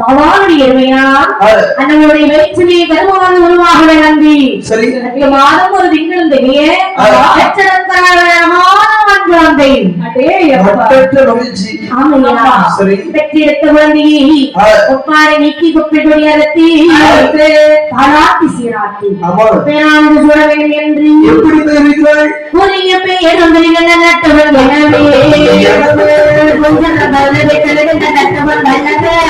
பகவானுடைய எருமையால் அண்ணனுடைய வயிற்றிலே கருவான உருவாக நம்பி மாதம் ஒரு வந்திருக்கின்ற நட்டவன்? எனவே.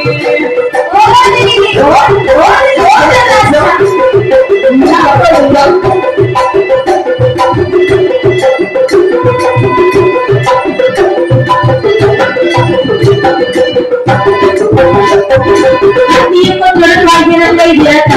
Ini yang menurut lagi nanti dia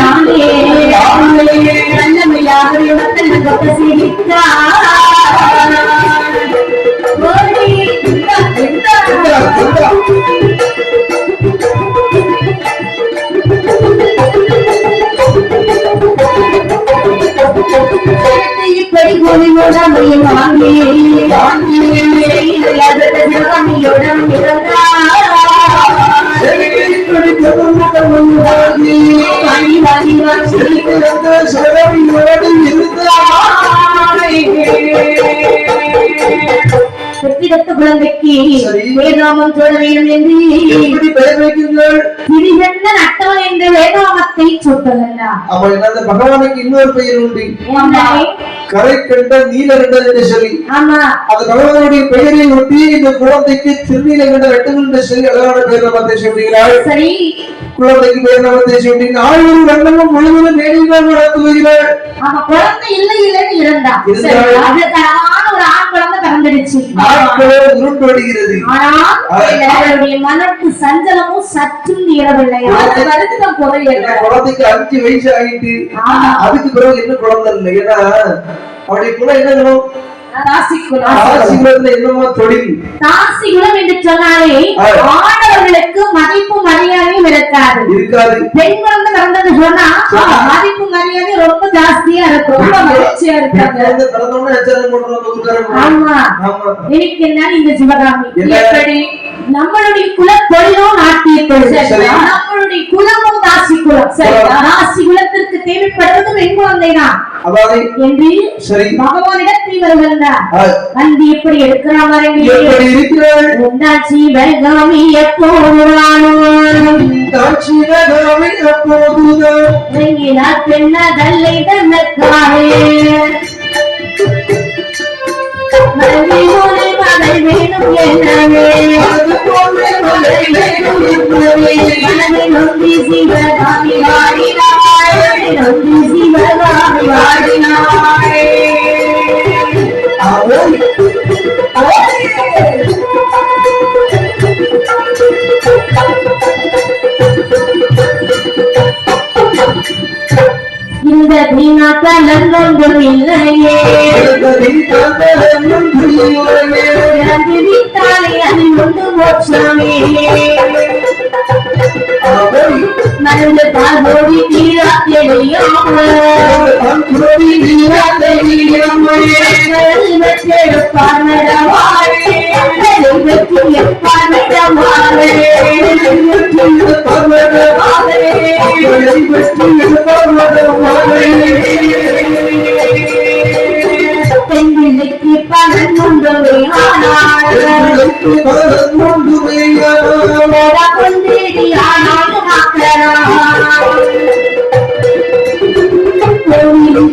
பெற்றிடத்த குழந்தைக்கு. வேதாமம் சொல்ல வேண்டும் என்று எப்படி பெயர் வைக்கின்றாள் திரிகண்ட நட்டவன் என்ற வேதாமத்தை சுட்டதல்ல? அப்ப என்ன பகவானுக்கு இன்னொரு பெயர் உண்டு. கரை கண்ட என்று சொல்லி. ஆமா. அந்த பகவானுடைய பெயரை ஒட்டி இந்த குழந்தைக்கு திருநீலகண்ட வெட்டுகள் என்று சொல்லி அழகான பெயர் நாமத்தை சொல்லுகிறாள். சரி. குழந்தைக்கு பெயர் நாமத்தை சொல்லி நாளும் வண்ணமும் முழுவதும் குழந்தை இல்லை இல்லைன்னு இருந்தா? அது ஒரு ஆண் குழந்தை பிறந்துடுச்சு. நாட்களோ உருண்டோடுகிறது ஆனால் ஆ. அவளுடைய மனத்து சஞ்சலமும் சற்றும் தீரவில்லை அந்த வருத்தம் இந்த குறையல குழந்தைக்கு அஞ்சு வயசு ஆகிட்டு ஆமா. அதுக்கு பிறகு என்ன குழந்தை இல்லை. ஏன்னா அவருடைய குலம் என்ன என்று சொன்னாலே. ஆடவர்களுக்கு மதிப்பு மரியாதையும் இருக்காது. இருக்காது. பெண் குழந்தை சொன்னா சொன்னா. மதிப்பு மரியாதை ரொம்ப ஜாஸ்தியா இருக்கும் ரொம்ப மகிழ்ச்சியா இருக்காங்க குழந்தை. ஆமா. எனக்கு என்ன இந்த சிவகாமி? எப்படி? நம்மளுடைய குல தொழிலும் நாட்டிய தொழில் சரி. நம்மளுடைய குலமும் ராசி குலம். சரியா? ராசி குலத்திற்கு தேவைப்படுறது பெண் குழந்தைதான் அதாவது என்று சரி பகவானிடத்தில் வருகின்றார் வந்து எப்படி எடுக்கிறார் எப்படி இருக்கிறாள்? உண்டாச்சி வெல்காமி எப்போதும் தாட்சிணகாமை அப்போதுதான் இறங்கினார் பெண்ணதல்லை தன்னக்காரே மனைவி ஒரு மகள் வேணும் என்னவே மனதை நொந்தி சிவகாமி வாடினாய் நொந்தி சிவகாமி வாடினாய் அவள் இந்த வீணாக்கள் இல்லையே விட்டாலே ஒன்று மோட்சமே அவள் மனது பால்போடி தீரா வீராதை வீரமே. அவளை வெற்றி பர்வதமாவே. எங்களுக்கு பலன் ஒன்றுமையானால்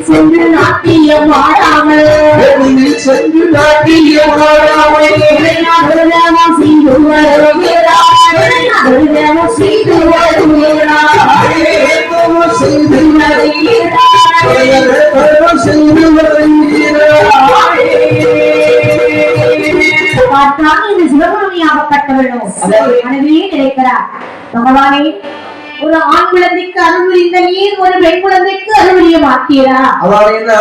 சென்று நாட்டியம் ஆடாமல் சென்று நாட்டியமாடாமல் செய்து வருகிறார் செய்து வருகிறார் செய்து பலன் செய்து வருகிறார். பார்த்தால் இது சிவகாமியாகப்பட்டவளோ மனதிலே நினைக்கிறார் பகவானே ஒரு ஆண் குழந்தைக்கு அருள் புரிந்த நீர் ஒரு பெண் குழந்தைக்கு அருள் புரிய மாட்டீரா அதாவது என்ன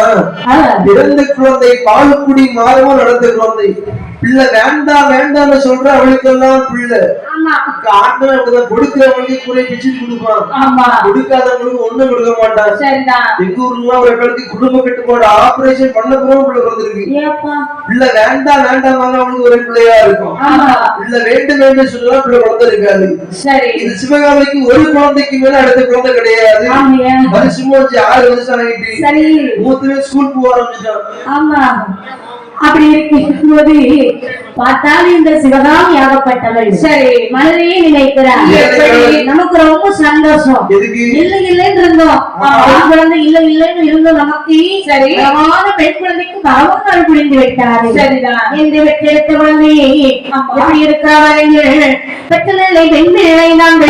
பிறந்த குழந்தை பாலுக்குடி மாறவும் நடந்த குழந்தை. பிள்ளை வேண்டாம் வேண்டாம்னு சொல்ற அவளுக்கெல்லாம் பிள்ளை. ஆண்டவன் கொடுக்கிறவங்களுக்கு குறை பிச்சு கொடுப்பான் ஆமா. கொடுக்காதவங்களுக்கு ஒண்ணும் கொடுக்க மாட்டான் எங்க ஊர்ல ஒரு இடத்துக்கு குடும்ப கட்டுப்பாடு ஆபரேஷன் பண்ண பிறந்திருக்கு ஏப்பா. பிள்ளை வேண்டாம் வேண்டாம் அவங்களுக்கு ஒரு பிள்ளையா இருக்கும். ஆமா. பிள்ளை வேண்டும் வேண்டும் சொல்லலாம் பிள்ளை குழந்தை இருக்காது சரி. இது சிவகாமிக்கு ஒரு குழந்தைக்கு மேல அடுத்த குழந்தை கிடையாது. வச்சு ஆறு வருஷம் ஆகிட்டு. சரி. மூத்தவே ஸ்கூல் போக ஆரம்பிச்சிட்டான் அப்படி இருக்கும்போது பார்த்தால் இந்த சிவகாமி ஆகப்பட்டவள். சரி. மனதையே நினைக்கிறார்? நமக்கு ரொம்ப சந்தோஷம். இல்ல இல்லைன்னு இருந்தோம். ஆண் குழந்தை இல்ல இல்லைன்னு இருந்தோம் நமக்கு சரி. அழகான பெண் குழந்தைக்கு பகவான் புரிந்து விட்டாரு சரிதான். இந்த வெற்றெடுத்த குழந்தையை எப்படி இருக்கிறாங்க பெற்றநிலை பெண் பிள்ளை நான்